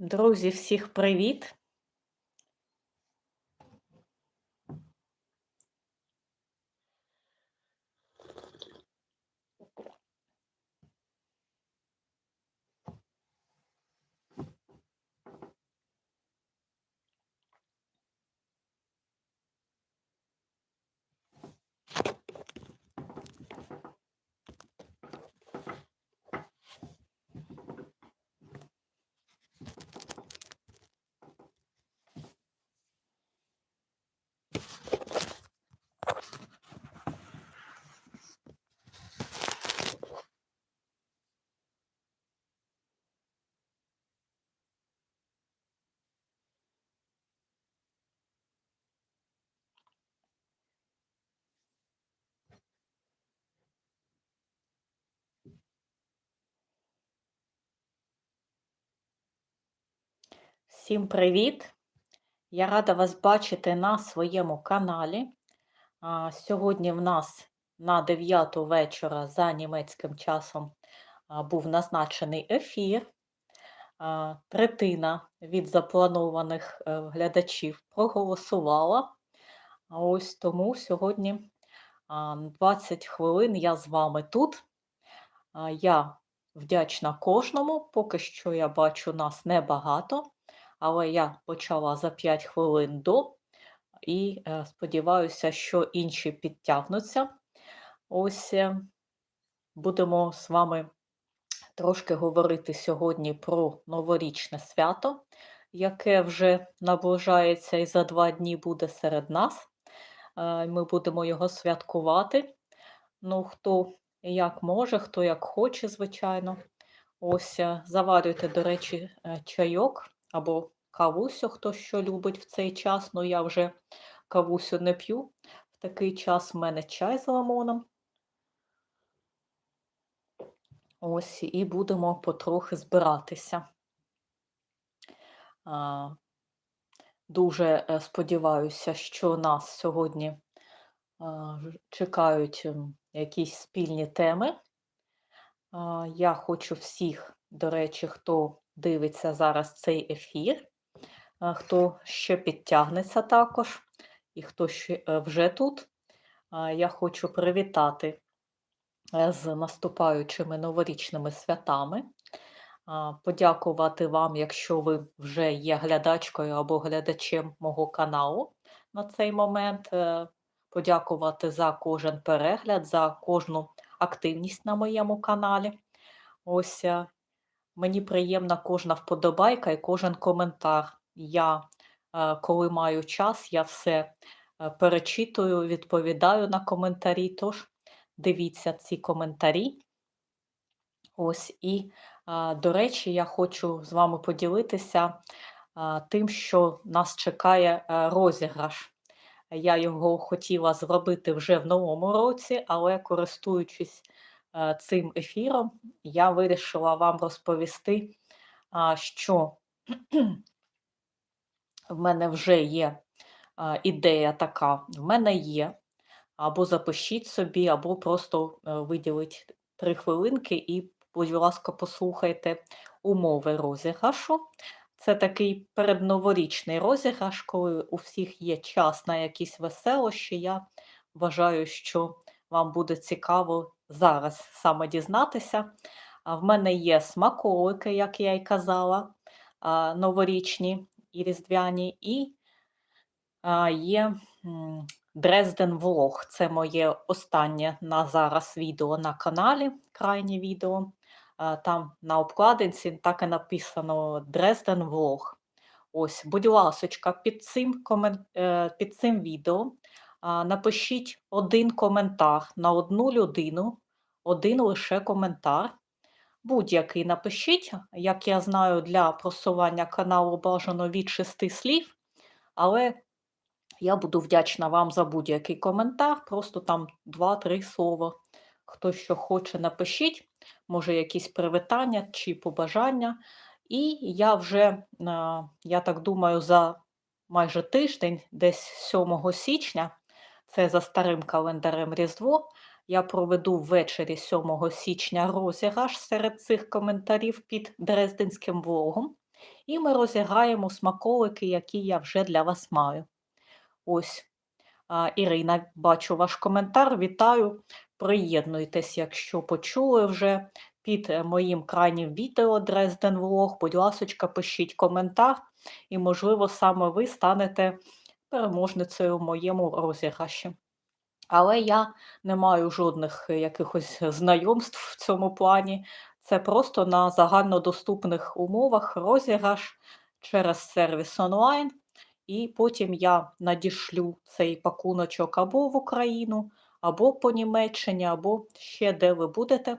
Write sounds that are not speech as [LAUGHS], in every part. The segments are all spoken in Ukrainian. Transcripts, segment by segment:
Друзі, всіх привіт! Всім привіт! Я рада вас бачити на своєму каналі. Сьогодні в нас на 9 вечора за німецьким часом був назначений ефір. Третина від запланованих е, глядачів проголосувала. Ось тому сьогодні 20 хвилин я з вами тут. Я вдячна кожному, поки що я бачу нас небагато але я почала за 5 хвилин до і е, сподіваюся, що інші підтягнуться. Ось е, будемо з вами трошки говорити сьогодні про новорічне свято, яке вже наближається і за два дні буде серед нас. Е, ми будемо його святкувати. Ну, хто як може, хто як хоче, звичайно. Ось заварюйте, до речі, чайок або кавусю, хто що любить в цей час. Ну, я вже кавусю не п'ю. В такий час в мене чай з лимоном. Ось і будемо потрохи збиратися. Дуже е, сподіваюся, що нас сьогодні чекають якісь спільні теми. Я хочу всіх, до речі, хто дивиться зараз цей ефір, хто ще підтягнеться також, і хто ще е, вже тут. Я хочу привітати е, з наступаючими новорічними святами. Подякувати вам, якщо ви вже є глядачкою або глядачем мого каналу на цей момент. Е, подякувати за кожен перегляд, за кожну активність на моєму каналі. Ось Мені приємна кожна вподобайка і кожен коментар. Я, е, коли маю час, я все е, перечитую, відповідаю на коментарі. Тож дивіться ці коментарі. Ось і, е, до речі, я хочу з вами поділитися тим, що нас чекає розіграш. Я його хотіла зробити вже в новому році, але користуючись цим ефіром я вирішила вам розповісти, що [CLEARS THROAT] в мене вже є ідея така, в мене є. Або запишіть собі, або просто е, виділіть три хвилинки і, будь ласка, послухайте умови розіграшу. Це такий передноворічний розіграш, коли у всіх є час на якісь веселощі. Я вважаю, що вам буде цікаво зараз саме дізнатися. В мене є смаколики, як я й казала, новорічні і різдвяні, і є Дрезден Влог. Це моє останнє на зараз відео на каналі, крайнє відео. Там на обкладинці так і написано Дрезден Влог. Ось, будь ласочка, під цим. Е, під цим відео напишіть один коментар на одну людину, один лише коментар. Будь-який напишіть, як я знаю, для просування каналу бажано від шести слів, але я буду вдячна вам за будь-який коментар, просто там два-три слова. Хто що хоче, напишіть, може, якісь привітання чи побажання. І я вже, я так думаю, за майже тиждень, десь 7 січня, це за старим календарем Різдво. Я проведу ввечері 7 січня розіграш серед цих коментарів під Дрезденським влогом. і ми розіграємо смаколики, які я вже для вас маю. Ось, Ірина, бачу ваш коментар. Вітаю. Приєднуйтесь, якщо почули вже під е, моїм крайнім відео Дрезден Влог. Будь ласочка, пишіть коментар, і, можливо, саме ви станете переможницею в моєму розіграші. Але я не маю жодних е, якихось знайомств в цьому плані. Це просто на загальнодоступних умовах розіграш через сервіс онлайн, і потім я надішлю цей пакуночок або в Україну, або по Німеччині, або ще де ви будете.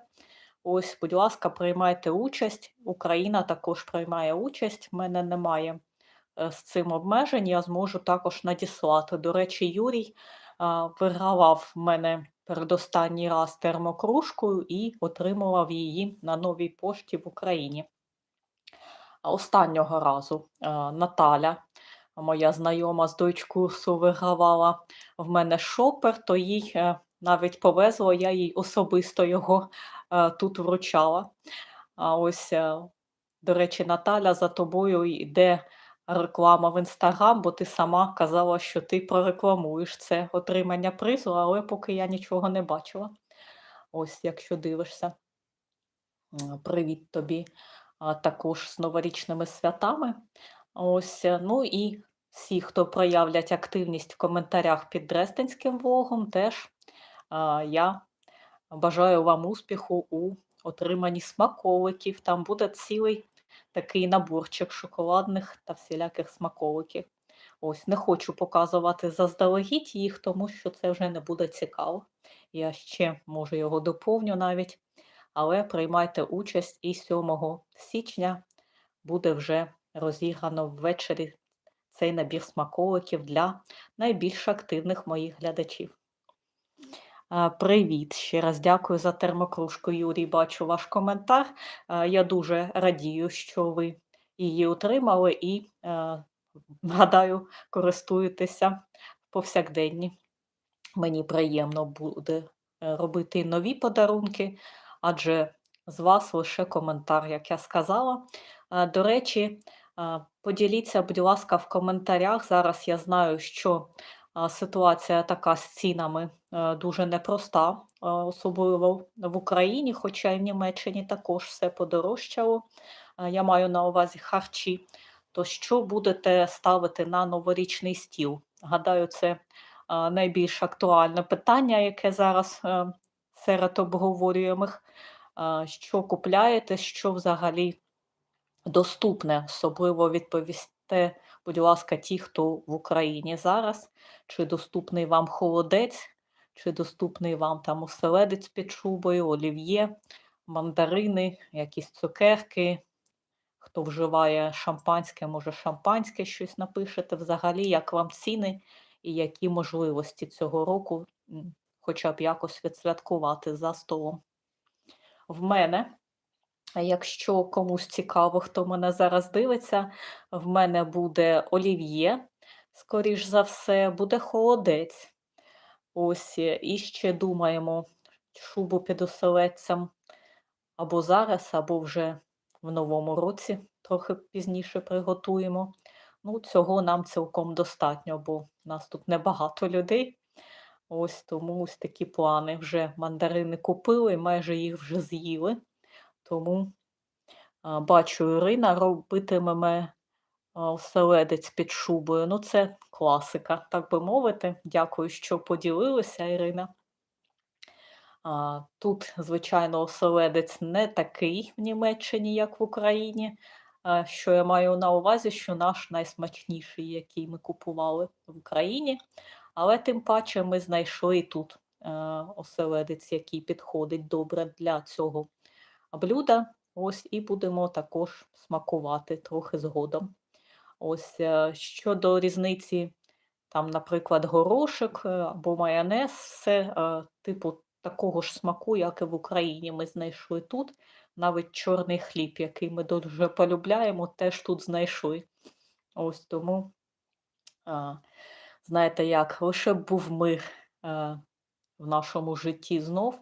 Ось, будь ласка, приймайте участь. Україна також приймає участь. В мене немає з цим обмежень, я зможу також надіслати. До речі, Юрій вигравав в мене передостанній раз термокружкою і отримував її на новій пошті в Україні. Останнього разу Наталя, моя знайома з дочкурсу, вигравала в мене шопер, то їй е, навіть повезло, я їй особисто його е, тут вручала. А ось, е, до речі, Наталя за тобою йде реклама в Інстаграм, бо ти сама казала, що ти прорекламуєш це отримання призу, але поки я нічого не бачила. Ось, якщо дивишся. Привіт тобі також з новорічними святами. Ось, е, ну і всі, хто проявлять активність в коментарях під Дрезденським влогом, теж я бажаю вам успіху у отриманні смаколиків. Там буде цілий такий наборчик шоколадних та всіляких смаколиків. Ось, не хочу показувати заздалегідь їх, тому що це вже не буде цікаво. Я ще, може, його доповню навіть, але приймайте участь і 7 січня буде вже розіграно ввечері цей набір смаколиків для найбільш активних моїх глядачів. Привіт, ще раз дякую за термокружку, Юрій. Бачу ваш коментар. Я дуже радію, що ви її отримали і, е, гадаю, користуєтеся повсякденні. Мені приємно буде е, робити нові подарунки, адже з вас лише коментар, як я сказала. До речі, поділіться, будь ласка, в коментарях. Зараз я знаю, що ситуація така з цінами дуже непроста, е, особливо в Україні, хоча й в Німеччині також все подорожчало. Е, я маю на увазі харчі. То що будете ставити на новорічний стіл? Гадаю, це найбільш актуальне питання, яке зараз серед обговорюємих. Що купляєте, що взагалі доступне, особливо відповісте Будь ласка, ті, хто в Україні зараз, чи доступний вам холодець, чи доступний вам там оселедець під шубою, олів'є, мандарини, якісь цукерки. Хто вживає шампанське, може шампанське щось напишете. Взагалі, як вам ціни і які можливості цього року хоча б якось відсвяткувати за столом. В мене Якщо комусь цікаво, хто мене зараз дивиться, в мене буде олів'є, скоріш за все, буде холодець. Ось, е, і ще думаємо шубу під оселедцем або зараз, або вже в новому році, трохи пізніше приготуємо. Ну, Цього нам цілком достатньо, бо нас тут небагато людей. Ось тому ось такі плани. Вже мандарини купили, майже їх вже з'їли. Тому бачу, Ірина робитиме оселедець під шубою. Ну, це класика, так би мовити. Дякую, що поділилися, Ірина. Тут, звичайно, оселедець не такий в Німеччині, як в Україні. Що я маю на увазі, що наш найсмачніший, який ми купували в Україні. Але тим паче ми знайшли тут оселедець, який підходить добре для цього блюда. Ось і будемо також смакувати трохи згодом. Ось е, щодо різниці, там, наприклад, горошок е, або майонез, все е, типу такого ж смаку, як і в Україні. Ми знайшли тут. Навіть чорний хліб, який ми дуже полюбляємо, теж тут знайшли. Ось тому, знаєте, як лише був мир в нашому житті знов.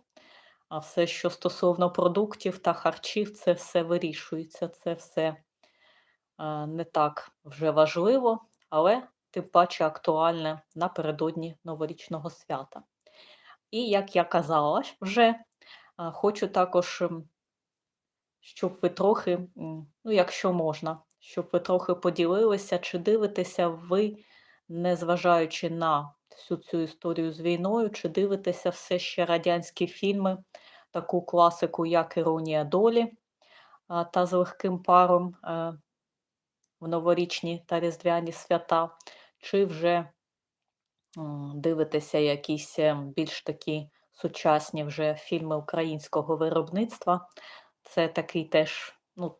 А все, що стосовно продуктів та харчів, це все вирішується, це все не так вже важливо, але тим паче актуальне напередодні новорічного свята. І як я казала вже, хочу також, щоб ви трохи, ну, якщо можна, щоб ви трохи поділилися, чи дивитеся ви, незважаючи на всю цю історію з війною, чи дивитеся все ще радянські фільми, таку класику, як Іронія долі та з легким паром е, в новорічні та різдвяні свята, чи вже м, дивитеся якісь е, більш такі сучасні вже фільми українського виробництва. Це такий теж ну,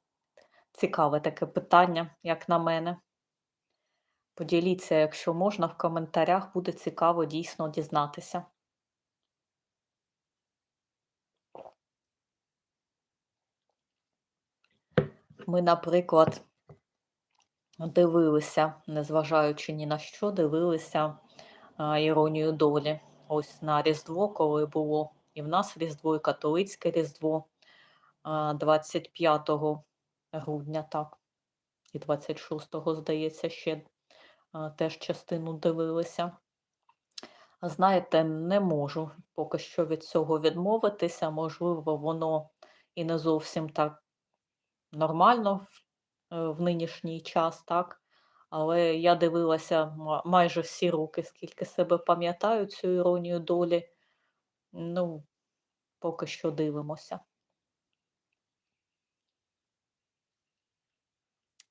цікаве таке питання, як на мене. Поділіться, якщо можна, в коментарях, буде цікаво дійсно дізнатися. Ми, наприклад, дивилися, незважаючи ні на що, дивилися іронію долі. Ось на Різдво, коли було і в нас Різдво, і католицьке Різдво а, 25 грудня, так, і 26-го, здається, ще теж частину дивилися. Знаєте, не можу поки що від цього відмовитися. Можливо, воно і не зовсім так нормально в, в нинішній час, так? Але я дивилася майже всі роки, скільки себе пам'ятаю цю іронію долі. Ну, поки що дивимося.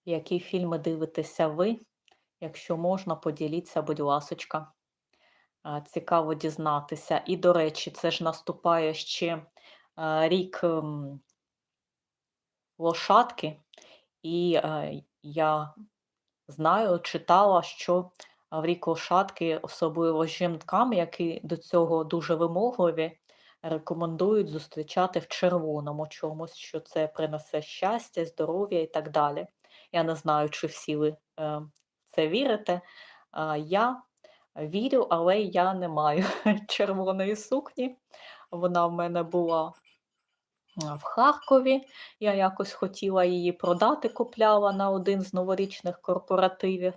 Які фільми дивитеся ви? Якщо можна, поділіться, будь ласочка. Цікаво дізнатися. І, до речі, це ж наступає ще рік ем, лошадки, і е, я знаю, читала, що в рік лошадки, особливо жінкам, які до цього дуже вимогливі, рекомендують зустрічати в червоному чомусь, що це принесе щастя, здоров'я і так далі. Я не знаю, чи всі ви е, це вірите. А, Я вірю, але я не маю [LAUGHS] червоної сукні. Вона в мене була в Харкові. Я якось хотіла її продати, купляла на один з новорічних корпоративів.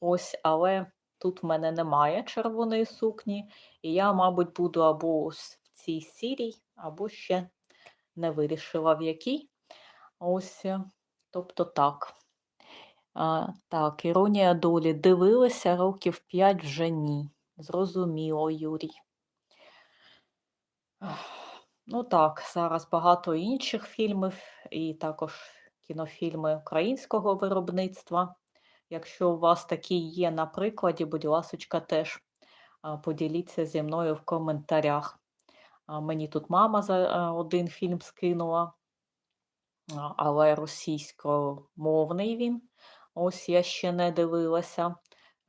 Ось, але тут в мене немає червоної сукні, і я, мабуть, буду або в цій сірій, або ще не вирішила в якій. Ось, е, тобто так. А, так, іронія долі. Дивилися років 5 вже ні. Зрозуміло, Юрій. Ну так, зараз багато інших фільмів, і також кінофільми українського виробництва. Якщо у вас такі є на прикладі, будь ласочка, теж поділіться зі мною в коментарях. Мені тут мама за один фільм скинула, але російськомовний він. Ось я ще не дивилася.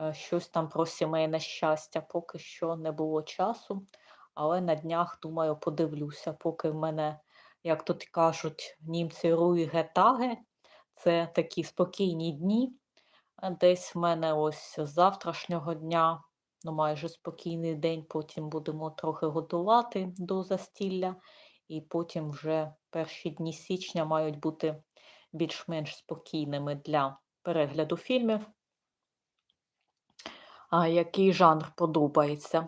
Е, Щось там про сімейне щастя, поки що не було часу. Але на днях, думаю, подивлюся, поки в мене, як тут кажуть, німці руйге таге. Це такі спокійні дні. Десь в мене ось з завтрашнього дня, ну майже спокійний день, потім будемо трохи готувати до застілля, і потім вже перші дні січня мають бути більш-менш спокійними для перегляду фільмів. А який жанр подобається?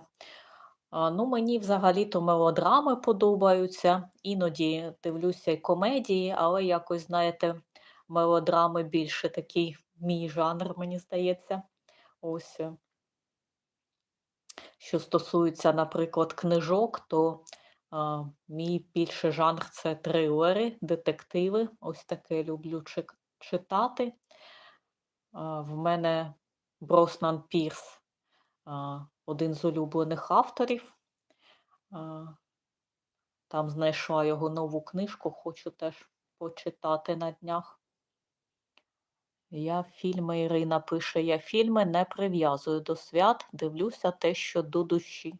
Ну, мені взагалі-то мелодрами подобаються. Іноді дивлюся й комедії, але якось, знаєте, мелодрами більше такий мій жанр, мені здається. Ось. е. Що стосується, наприклад, книжок, то а, мій більше жанр це трилери, детективи. Ось таке люблю читати. А, в мене Броснан Пірс, один з улюблених авторів. Там знайшла його нову книжку, хочу теж почитати на днях. Я фільми, Ірина пише, я фільми не прив'язую до свят, дивлюся те, що до душі.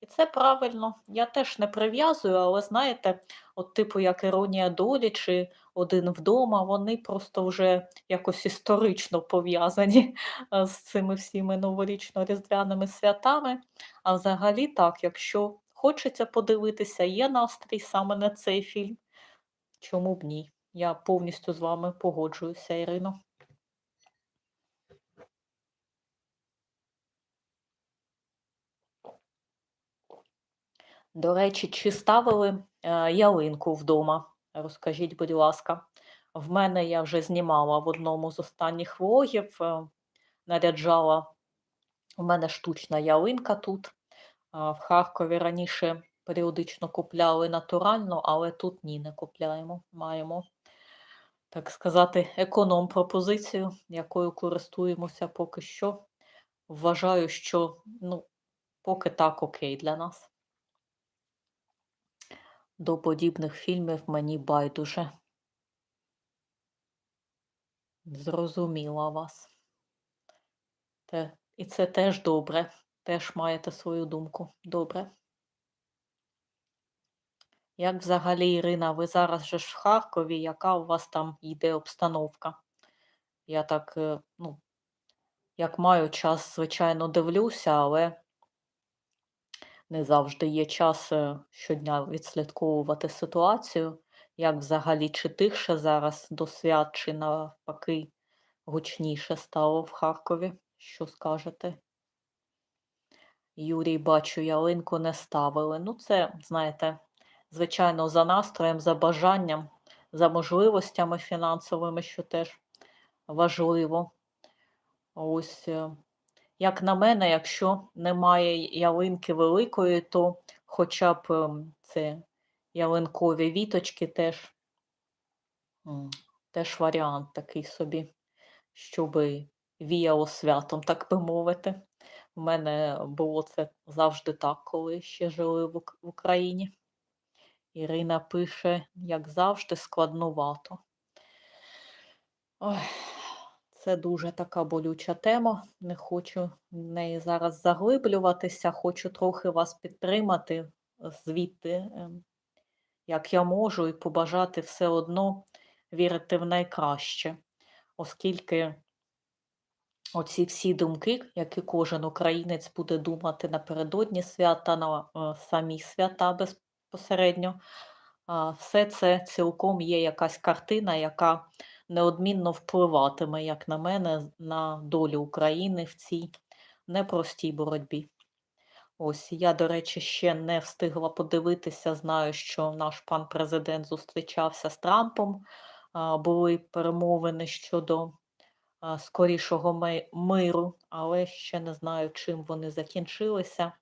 І це правильно. Я теж не прив'язую, але знаєте, от типу як іронія долі чи один вдома, вони просто вже якось історично пов'язані [LAUGHS] з цими всіми новорічно-різдвяними святами. А взагалі так, якщо хочеться подивитися, є настрій саме на цей фільм, чому б ні? Я повністю з вами погоджуюся, Ірино. До речі, чи ставили е, ялинку вдома? Розкажіть, будь ласка. В мене я вже знімала в одному з останніх влогів, е, наряджала. У мене штучна ялинка тут. В Харкові раніше періодично купляли натурально, але тут ні, не купляємо. Маємо, так сказати, економ-пропозицію, якою користуємося поки що. Вважаю, що ну, поки так окей для нас. До подібних фільмів мені байдуже. Зрозуміла вас. Те, і це теж добре. Теж маєте свою думку. Добре. Як взагалі, Ірина, ви зараз же ж в Харкові, яка у вас там йде обстановка? Я так, е, ну, як маю час, звичайно, дивлюся, але не завжди є час е, щодня відслідковувати ситуацію. Як взагалі, чи тихше зараз до свят, чи навпаки гучніше стало в Харкові? Що скажете? Юрій, бачу, ялинку не ставили. Ну, це, знаєте, звичайно, за настроєм, за бажанням, за можливостями фінансовими, що теж важливо. Ось, е, як на мене, якщо немає ялинки великої, то хоча б ем, це ялинкові віточки теж, теж варіант такий собі, щоб віяло святом, так би мовити. У мене було це завжди так, коли ще жили в Україні. Ірина пише, як завжди, складнувато. Ой, це дуже така болюча тема. Не хочу в неї зараз заглиблюватися, хочу трохи вас підтримати звідти, ем, як я можу, і побажати все одно вірити в найкраще, оскільки оці всі думки, які кожен українець буде думати напередодні свята, на е, самі свята безпосередньо, все це цілком є якась картина, яка неодмінно впливатиме, як на мене, на долю України в цій непростій боротьбі. Ось я, до речі, ще не встигла подивитися. Знаю, що наш пан президент зустрічався з Трампом. Були перемовини щодо скорішого миру, але ще не знаю, чим вони закінчилися.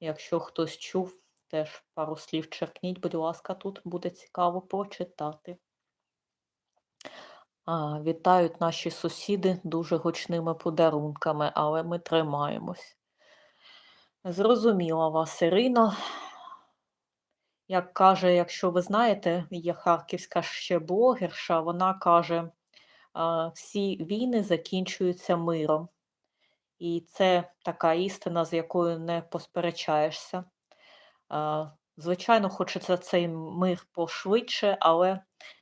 Якщо хтось чув, теж пару слів черкніть, будь ласка, тут буде цікаво почитати. Вітають наші сусіди дуже гучними подарунками, але ми тримаємось. Зрозуміла вас, Ірино. Як каже, якщо ви знаєте, є харківська ще блогерша, вона каже, всі війни закінчуються миром. І це така істина, з якою не посперечаєшся. Звичайно, хочеться цей мир пошвидше, але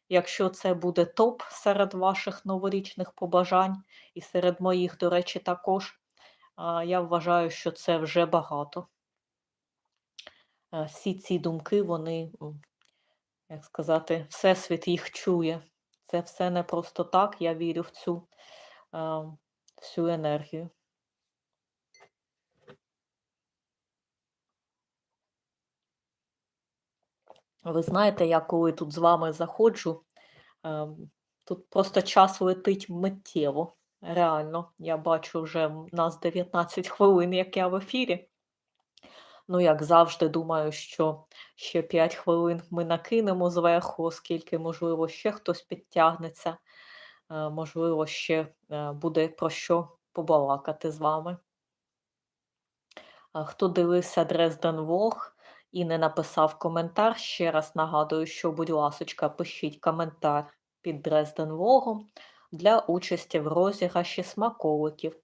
якщо це буде топ серед ваших новорічних побажань, і серед моїх, до речі, також, я вважаю, що це вже багато. Е, Всі ці думки, вони, як сказати, Всесвіт їх чує. Це все не просто так, я вірю в цю е, всю енергію. Ви знаєте, я коли тут з вами заходжу, ем, тут просто час летить миттєво. Реально, я бачу вже в нас 19 хвилин, як я в ефірі. Ну, як завжди, думаю, що ще 5 хвилин ми накинемо зверху, оскільки, можливо, ще хтось підтягнеться, е, можливо, ще е, буде про що побалакати з вами. Хто дивився Дрезден Влог і не написав коментар, ще раз нагадую, що, будь ласочка, пишіть коментар під Дрезден Влогом для участі в розіграші смаколиків.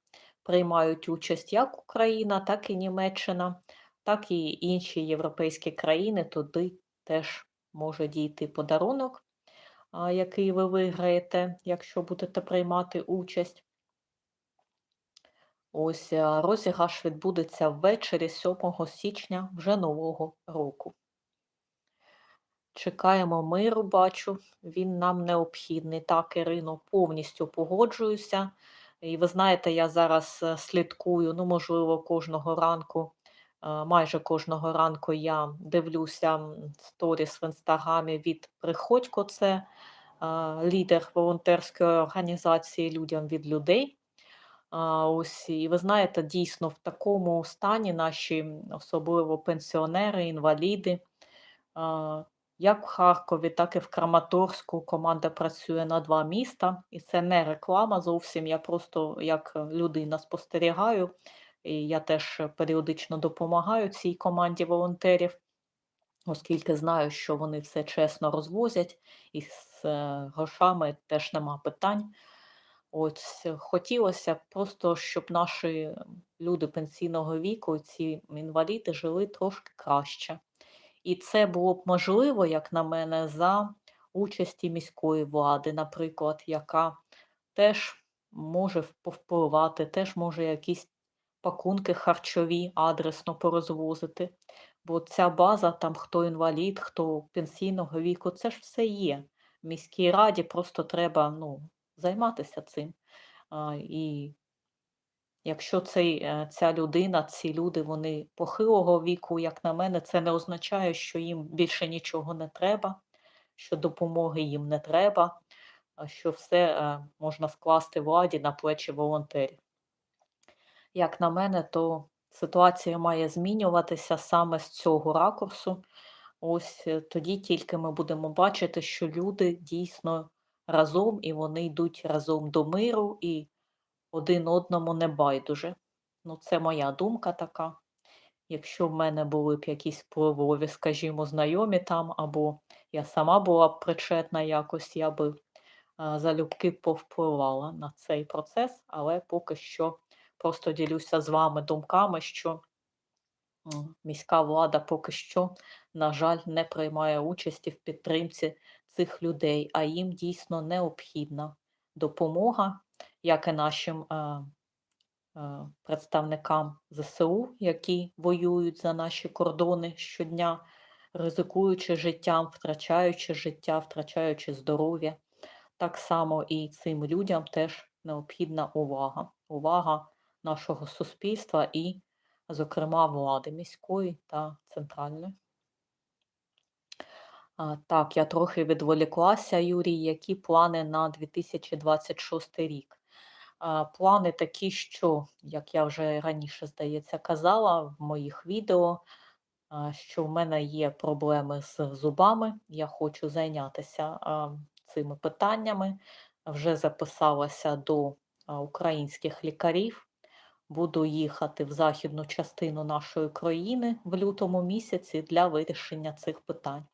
Приймають участь як Україна, так і Німеччина, так і інші європейські країни. Туди теж може дійти подарунок, який ви виграєте, якщо будете приймати участь. Ось е, розіграш відбудеться ввечері 7 січня вже нового року. Чекаємо миру, бачу, він нам необхідний. Так, Ірино, повністю погоджуюся. І ви знаєте, я зараз е, слідкую, ну, можливо, кожного ранку Е, майже кожного ранку я дивлюся сторіс в інстаграмі від Приходько, це лідер волонтерської організації Людям від людей. Ось, і ви знаєте, дійсно в такому стані наші, особливо пенсіонери, інваліди, як в Харкові, так і в Краматорську команда працює на два міста, і це не реклама зовсім. Я просто як людина спостерігаю, і я теж періодично допомагаю цій команді волонтерів, оскільки знаю, що вони все чесно розвозять, і з е, грошами теж нема питань. Ось хотілося б просто, щоб наші люди пенсійного віку, ці інваліди, жили трошки краще. І це було б можливо, як на мене, за участі міської влади, наприклад, яка теж може повпливати, теж може якісь пакунки харчові адресно порозвозити. Бо ця база, там хто інвалід, хто пенсійного віку, це ж все є. В міській раді просто треба ну, займатися цим. І Якщо цей, е, ця людина, ці люди, вони похилого віку, як на мене, це не означає, що їм більше нічого не треба, що допомоги їм не треба, що все е, можна скласти владі на плечі волонтерів. Як на мене, то ситуація має змінюватися саме з цього ракурсу. Ось е, тоді тільки ми будемо бачити, що люди дійсно разом і вони йдуть разом до миру і один одному не байдуже. Ну, це моя думка така. Якщо в мене були б якісь впливові, скажімо, знайомі там, або я сама була б причетна якось, я би залюбки повпливала на цей процес, але поки що просто ділюся з вами думками, що міська влада поки що, на жаль, не приймає участі в підтримці цих людей, а їм дійсно необхідна допомога, як і нашим а, а, представникам ЗСУ, які воюють за наші кордони щодня, ризикуючи життям, втрачаючи життя, втрачаючи здоров'я. Так само і цим людям теж необхідна увага. Увага нашого суспільства і, зокрема, влади міської та центральної. Так, я трохи відволіклася, Юрій. Які плани на 2026 рік? Плани такі, що, як я вже раніше, здається, казала в моїх відео, що в мене є проблеми з зубами. Я хочу зайнятися цими питаннями. Вже записалася до українських лікарів. Буду їхати в західну частину нашої країни в лютому місяці для вирішення цих питань.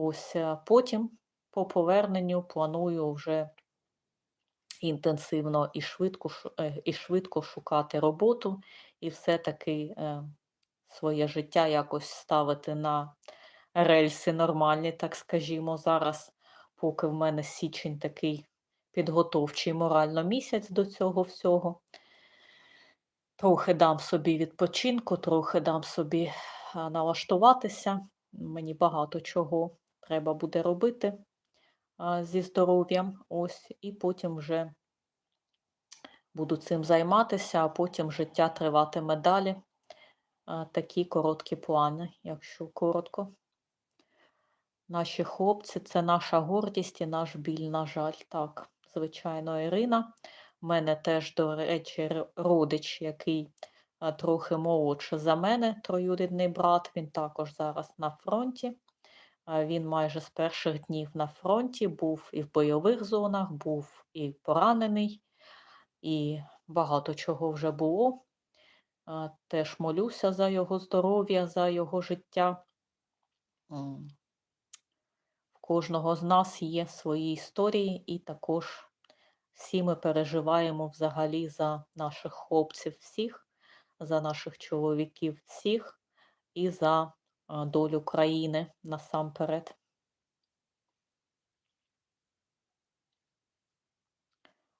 Ось е, потім по поверненню планую вже інтенсивно і швидко, е, і швидко шукати роботу, і все-таки е, своє життя якось ставити на рельси нормальні, так скажімо. Зараз, поки в мене січень такий підготовчий морально місяць до цього всього. Трохи дам собі відпочинку, трохи дам собі налаштуватися. Мені багато чого треба буде робити зі здоров'ям. Ось, і потім вже буду цим займатися, а потім життя триватиме далі. Такі короткі плани, якщо коротко. Наші хлопці це наша гордість і наш біль, на жаль. Так, звичайно, Ірина. У мене теж, до речі, родич, який трохи молодше за мене, троюрідний брат. Він також зараз на фронті. Він майже з перших днів на фронті, був і в бойових зонах, був і поранений, і багато чого вже було. Теж молюся за його здоров'я, за його життя. В кожного з нас є свої історії, і також всі ми переживаємо взагалі за наших хлопців всіх, за наших чоловіків всіх і за долю країни насамперед.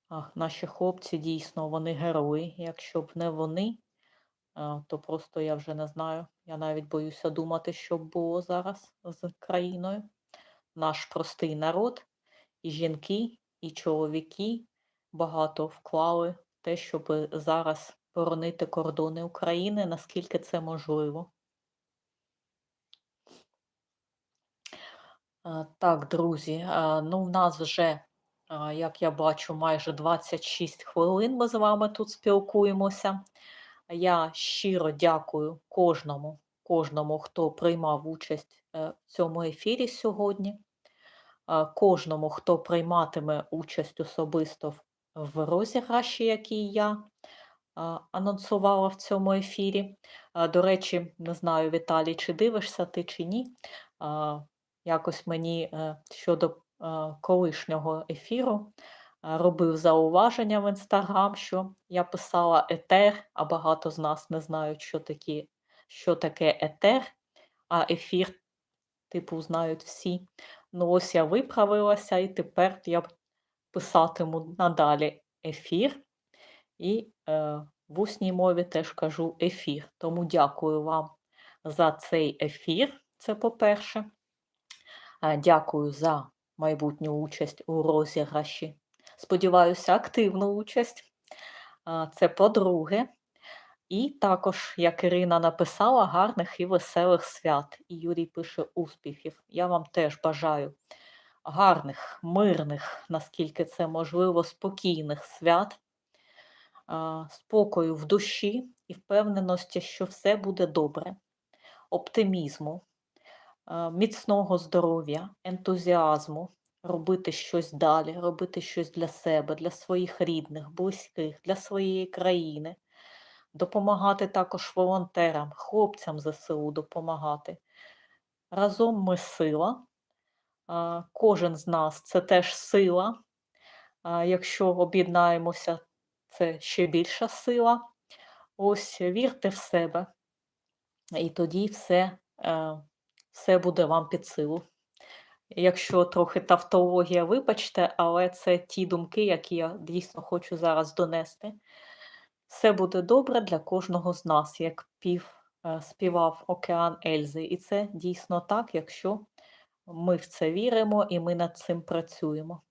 Ах, наші хлопці дійсно вони герої. Якщо б не вони, то просто я вже не знаю. Я навіть боюся думати, що б було зараз з країною. Наш простий народ, і жінки, і чоловіки багато вклали в те, щоб зараз боронити кордони України, наскільки це можливо. Е, Так, друзі, е, ну в нас вже, е, як я бачу, майже 26 хвилин ми з вами тут спілкуємося. Я щиро дякую кожному, кожному, хто приймав участь в цьому ефірі сьогодні, кожному, хто прийматиме участь особисто в розіграші, який я анонсувала в цьому ефірі. До речі, не знаю, Віталій, чи дивишся ти чи ні. Якось мені е, щодо е, колишнього ефіру е, робив зауваження в інстаграм, що я писала етер, а багато з нас не знають, що такі, що таке етер, а ефір, типу, знають всі. Ну, ось я виправилася, і тепер я писатиму надалі ефір. І е, в усній мові теж кажу ефір. Тому дякую вам за цей ефір. Це по-перше. Е, Дякую за майбутню участь у розіграші. Сподіваюся, активну участь. Е, Це по-друге. І також, як Ірина написала, гарних і веселих свят. І Юрій пише успіхів. Я вам теж бажаю гарних, мирних, наскільки це можливо, спокійних свят спокою в душі і впевненості, що все буде добре, оптимізму, міцного здоров'я, ентузіазму, робити щось далі, робити щось для себе, для своїх рідних, близьких, для своєї країни, допомагати також волонтерам, хлопцям ЗСУ допомагати. Разом ми сила. Кожен з нас це теж сила. Якщо об'єднаємося, це ще більша сила. Ось вірте в себе, і тоді все, е, все буде вам під силу. Якщо трохи тавтологія, вибачте, але це ті думки, які я дійсно хочу зараз донести. Все буде добре для кожного з нас, як пів е, співав Океан Ельзи. І це дійсно так, якщо ми в це віримо і ми над цим працюємо.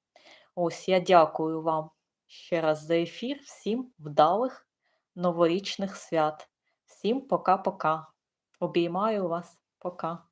Ось я дякую вам ще раз за ефір. Всім вдалих новорічних свят. Всім пока-пока. Обіймаю вас. Пока.